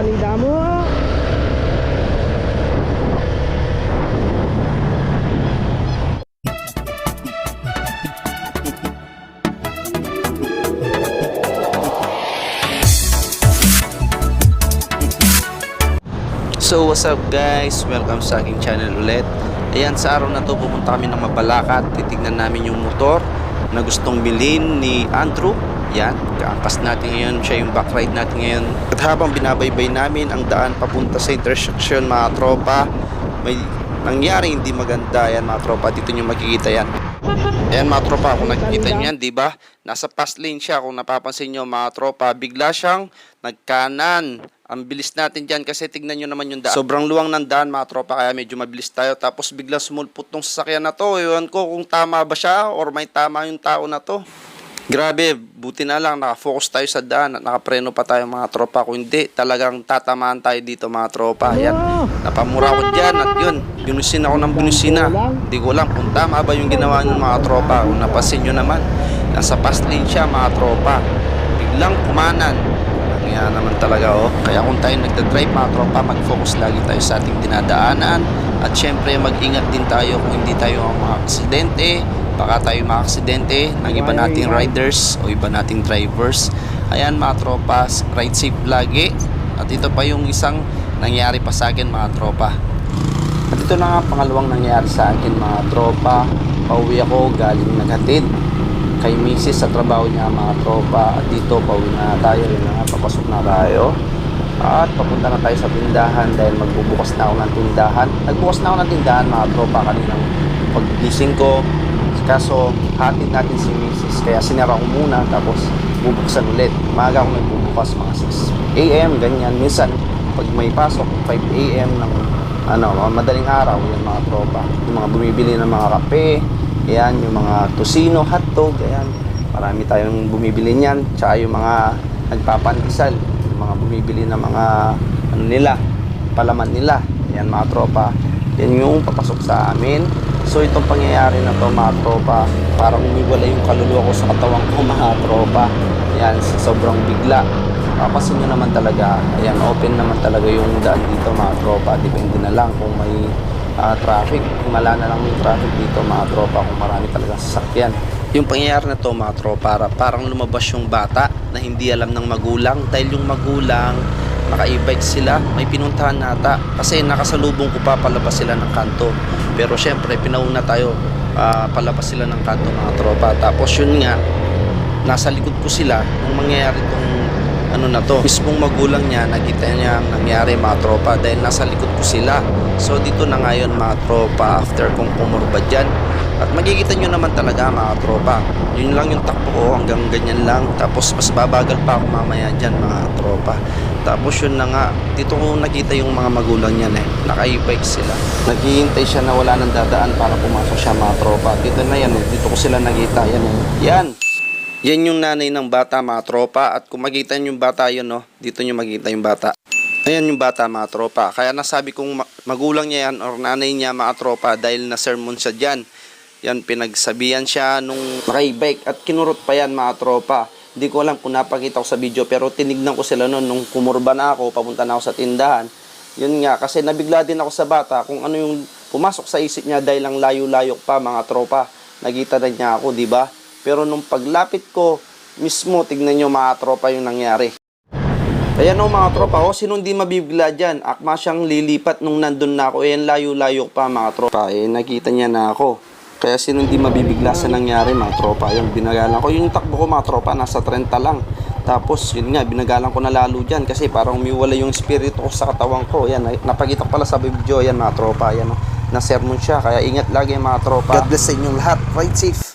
Daming damo. So what's up guys? Welcome sa aking channel ulit. Ayan, sa araw na to pupunta kami ng Mabalacat. Titignan namin yung motor na gustong bilhin ni Andrew. Yan, kaangkas natin ngayon. Siya yung back ride natin ngayon. At habang binabaybay namin ang daan papunta sa intersection mga tropa, may nangyari hindi maganda yan mga tropa. Dito nyo makikita yan. Ayan mga tropa, kung nakikita nyo yan, di ba? Nasa fast lane siya. Kung napapansin nyo mga tropa, bigla siyang nagkanan. Ang bilis natin dyan kasi tignan nyo naman yung daan. Sobrang luwang ng daan mga tropa kaya medyo mabilis tayo. Tapos bigla sumulpot tong sasakyan na to. Ewan ko kung tama ba siya or may tama yung tao na to. Grabe, buti na lang nakafocus tayo sa daan at nakapreno pa tayo mga tropa. Kung hindi, talagang tatamaan tayo dito mga tropa. Yan, napamura ko dyan at yun, binusin ako ng binusina. Hindi ko alam kung tama ba yung ginawa ng mga tropa. Kung napasin nyo naman, nasa fast lane siya mga tropa. Biglang kumanan. Kaya naman talaga oh. Kaya kung tayo nagda-drive mga tropa, mag-focus lagi tayo sa ating dinadaanan. At syempre mag-ingat din tayo kung hindi tayo mga aksidente. Baka tayo mga-aksidente ng iba nating riders o iba nating drivers. Ayan mga tropa, ride safe lagi. At ito pa yung isang nangyari pa sa akin mga tropa. At ito na nga pangalawang nangyari sa akin mga tropa. Pauwi ako galing naghatid kay misis sa trabaho niya mga tropa. At dito pauwi na tayo. Yun na papasok na tayo. At papunta na tayo sa tindahan dahil magbubukas na ako ng tindahan. Nagbukas na ako ng tindahan mga tropa kaninang paggising ko. Kaso hatid natin si misis kaya sinara ko muna tapos bubuksan ulit. Maaga ako nagbubukas mga 6 a.m. ganyan. Minsan pag may pasok 5 a.m. ng ano, mga madaling araw yan mga tropa. Yung mga bumibili ng mga kape, yan, yung mga tosino, hotdog, ayan. Marami tayong bumibili niyan. Tsaka yung mga nagpapandesal, yung mga bumibili ng mga ano nila, palaman nila. Yan mga tropa. Yan yung papasok sa amin. So itong pangyayari na to mga tropa, parang umiwala yung kaluluwa ko sa katawan ko mga tropa. Yan, sobrang bigla. Papasin nyo naman talaga, ayan, open naman talaga yung daan dito mga tropa. Depende na lang kung may ah, traffic. Wala na lang yung traffic dito mga tropa, kung marami talaga sasakyan. Yung pangyayari na to mga tropa, para- parang lumabas yung bata na hindi alam ng magulang dahil yung magulang naka-e-bike sila, may pinuntahan nata kasi nakasalubong ko pa palabas sila ng kanto. Pero syempre, pinauna tayo ah, palabas sila ng kanto mga tropa. Tapos yun nga, nasa likod ko sila nung mangyayari tong ano na to. Mismong magulang niya, nakita niya ang nangyari mga tropa dahil nasa likod ko sila. So dito na ngayon mga tropa after kong pumurba dyan. At makikita nyo naman talaga mga tropa. Yun lang yung takbo ko hanggang ganyan lang. Tapos mas babagal pa ako mamaya dyan mga tropa. Tapos yun na nga, dito ko nakita yung mga magulang niyan eh. Naka-e-bike sila. Naghihintay siya na wala nang dadaan para pumasok siya mga tropa. Dito na yan eh. Dito ko sila nakita. Yan eh. Yan! Yan yung nanay ng bata mga tropa at kung makita yung bata yun no, dito nyo makita yung bata. Ayan yung bata mga tropa. Kaya nasabi kong ma- magulang niya yan or nanay niya mga tropa dahil na sermon siya dyan. Yan pinagsabihan siya nung nakay-bike at kinurot pa yan mga tropa. Hindi ko alam kung napakita ko sa video pero tinignan ko sila noon nung kumurba na ako, papunta na ako sa tindahan. Yun nga, kasi nabigla din ako sa bata kung ano yung pumasok sa isip niya dahil lang layo-layo pa mga tropa. Nagita na niya ako, di ba? Pero nung paglapit ko, mismo, tignan nyo mga tropa yung nangyari. Ayan o mga tropa, oh, sino hindi mabibigla dyan? Akma siyang lilipat nung nandun na ako. Ayan, layo-layo pa mga tropa. Eh, nakita niya na ako. Kaya sino hindi mabibigla sa nangyari mga tropa. Ayan, binagalan ko. Yung takbo ko mga tropa, nasa 30 lang. Tapos, yun nga, binagalan ko na lalo dyan kasi parang umiwala yung espiritu ko sa katawan ko. Ayan, napakita pala sa video. Ayan mga tropa, ayan o. Na sermon siya, kaya ingat lagi mga tropa. God bless sa inyong lahat. Ride safe.